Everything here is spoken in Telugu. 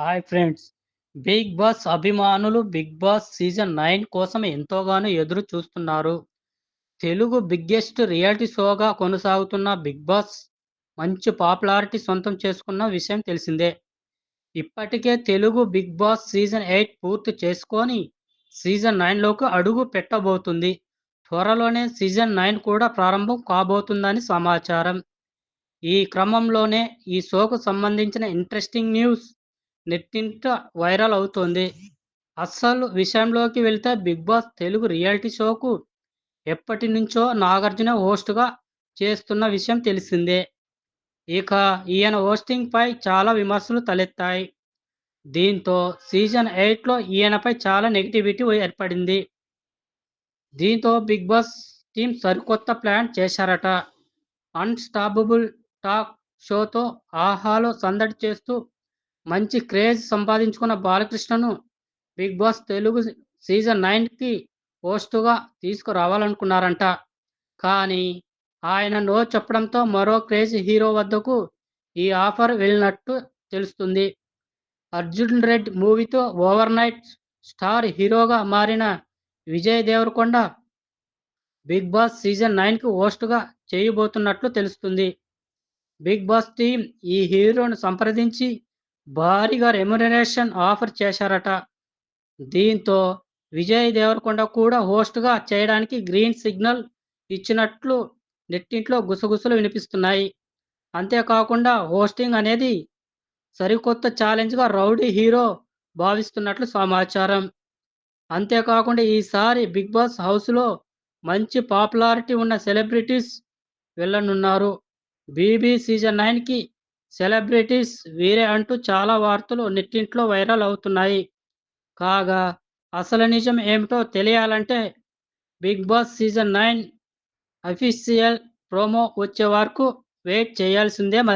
Hi friends! 'బిగ్ బాస్' అభిమానులు 'బిగ్ బాస్' సీజన్ నైన్ కోసం ఎంతోగానో ఎదురు చూస్తున్నారు. తెలుగు బిగ్గెస్ట్ రియాలిటీ షోగా కొనసాగుతున్న 'బిగ్ బాస్' మంచి పాపులారిటీ సొంతం చేసుకున్న విషయం తెలిసిందే. ఇప్పటికే Telugu 'big boss' season eight పూర్తి చేసుకొని సీజన్ నైన్లోకి అడుగు పెట్టబోతుంది. త్వరలోనే సీజన్ నైన్ కూడా ప్రారంభం కాబోతుందని సమాచారం. ఈ క్రమంలోనే ఈ షోకు సంబంధించిన ఇంట్రెస్టింగ్ న్యూస్ నెట్టింట వైరల్ అవుతోంది. అస్సలు విషయంలోకి వెళితే 'బిగ్ బాస్' తెలుగు రియాలిటీ షోకు ఎప్పటినుంచో నాగార్జున హోస్ట్‌గా చేస్తున్న విషయం తెలిసిందే. ఇక ఈయన హోస్టింగ్‌పై చాలా విమర్శలు తలెత్తాయి. దీంతో సీజన్ ఎయిట్లో ఈయనపై చాలా నెగటివిటీ ఏర్పడింది. దీంతో 'బిగ్ బాస్' టీమ్ సరికొత్త ప్లాన్ చేశారట. 'అన్‌స్టాపబుల్ టాక్ షో'తో 'ఆహా'లో సందడి చేస్తూ మంచి క్రేజ్ సంపాదించుకున్న బాలకృష్ణను 'బిగ్ బాస్' తెలుగు సీజన్ 9కి హోస్ట్‌గా తీసుకురావాలనుకున్నారంట. కానీ ఆయన నో చెప్పడంతో మరో క్రేజ్ హీరో వద్దకు ఈ ఆఫర్ వెళ్ళినట్టు తెలుస్తుంది. 'అర్జున్ రెడ్డి' మూవీతో ఓవర్ నైట్ స్టార్ హీరోగా మారిన Vijay Deverakonda 'big boss' season నైన్కి హోస్ట్‌గా చేయబోతున్నట్లు తెలుస్తుంది. 'బిగ్ బాస్' టీమ్ ఈ హీరోను సంప్రదించి భారీగా రెమ్యునరేషన్ ఆఫర్ చేశారట. దీంతో విజయ్ దేవరకొండ కూడా హోస్ట్‌గా చేయడానికి గ్రీన్ సిగ్నల్ ఇచ్చినట్లు నెట్టింట్లో గుసగుసలు వినిపిస్తున్నాయి. అంతేకాకుండా హోస్టింగ్ అనేది సరికొత్త ఛాలెంజ్‌గా రౌడీ హీరో భావిస్తున్నట్లు సమాచారం. అంతేకాకుండా ఈసారి 'బిగ్ బాస్' హౌస్‌లో మంచి పాపులారిటీ ఉన్న సెలబ్రిటీస్ వెళ్ళనున్నారు 'బీబీ' సీజన్ నైన్కి సెలబ్రిటీస్ వీరే అంటూ చాలా వార్తలు నెట్టింట్లో వైరల్ అవుతున్నాయి. కాగా అసలు నిజం ఏమిటో తెలియాలంటే 'big boss' season nine official promo వచ్చే వరకు వెయిట్ చేయాల్సిందే